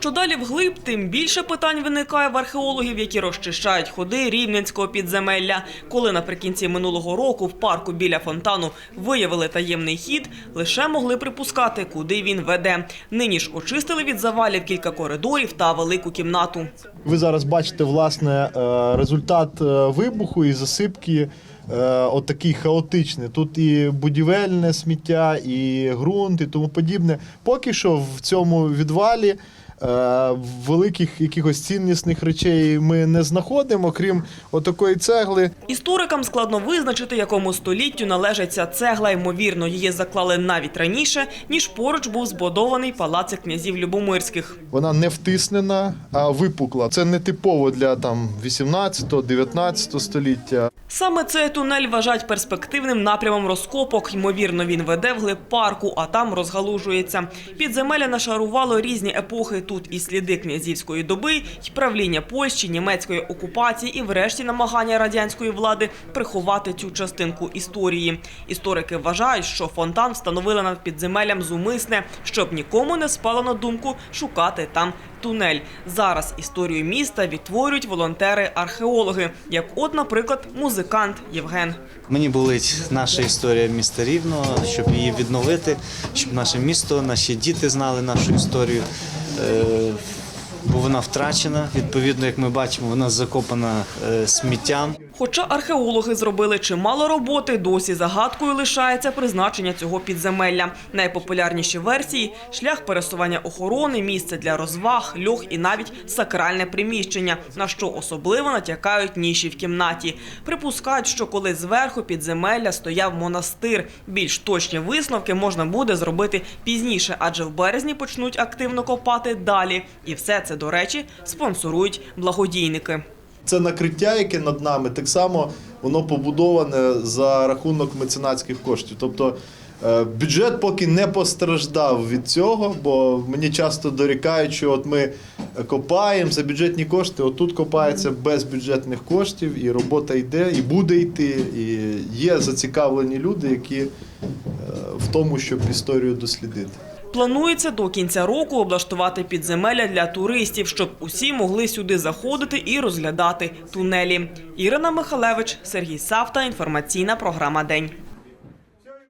Що далі вглиб, тим більше питань виникає в археологів, які розчищають ходи рівненського підземелля. Коли наприкінці минулого року в парку біля фонтану виявили таємний хід, лише могли припускати, куди він веде. Нині ж очистили від завалів кілька коридорів та велику кімнату. Ви зараз бачите власне е, результат е, вибуху і засипки. Е, От такий хаотичний. Тут і будівельне сміття, і ґрунт, і тому подібне. Поки що в цьому відвалі е, великих якихось ціннісних речей ми не знаходимо, крім отакої цегли. Історикам складно визначити, якому століттю належить ця цегла. Ймовірно, її заклали навіть раніше, ніж поруч був збудований палацик князів Любомирських. Вона не втиснена, а випукла. Це не типово для там 18-19 століття. Саме цей тунель вважають перспективним напрямом розкопок. Ймовірно, він веде вглиб парку, а там розгалужується. Підземелля нашарувало різні епохи. Тут і сліди князівської доби, і правління Польщі, німецької окупації, і врешті намагання радянської влади приховати цю частинку історії. Історики вважають, що фонтан встановили над підземеллям зумисне, щоб нікому не спало на думку шукати там тунель. Зараз історію міста відтворюють волонтери-археологи, як от, наприклад, музикант Євген. Мені болить наша історія міста Рівного, щоб її відновити, щоб наше місто, наші діти знали нашу історію. Бо вона втрачена. Відповідно, як ми бачимо, вона закопана е, сміттям. Хоча археологи зробили чимало роботи, досі загадкою лишається призначення цього підземелля. Найпопулярніші версії – шлях пересування охорони, місце для розваг, льох і навіть сакральне приміщення, на що особливо натякають ніші в кімнаті. Припускають, що коли зверху підземелля стояв монастир. Більш точні висновки можна буде зробити пізніше, адже в березні почнуть активно копати далі. І все це, до речі, спонсорують благодійники. Це накриття, яке над нами, так само воно побудоване за рахунок меценатських коштів. Тобто е, бюджет поки не постраждав від цього, бо мені часто дорікають, що от ми копаємо за бюджетні кошти, отут копається без бюджетних коштів, і робота йде, і буде йти. І є зацікавлені люди, які е, в тому, щоб історію дослідити. Планується до кінця року облаштувати підземелля для туристів, щоб усі могли сюди заходити і розглядати тунелі. Ірина Михалевич, Сергій Савта. Інформаційна програма День.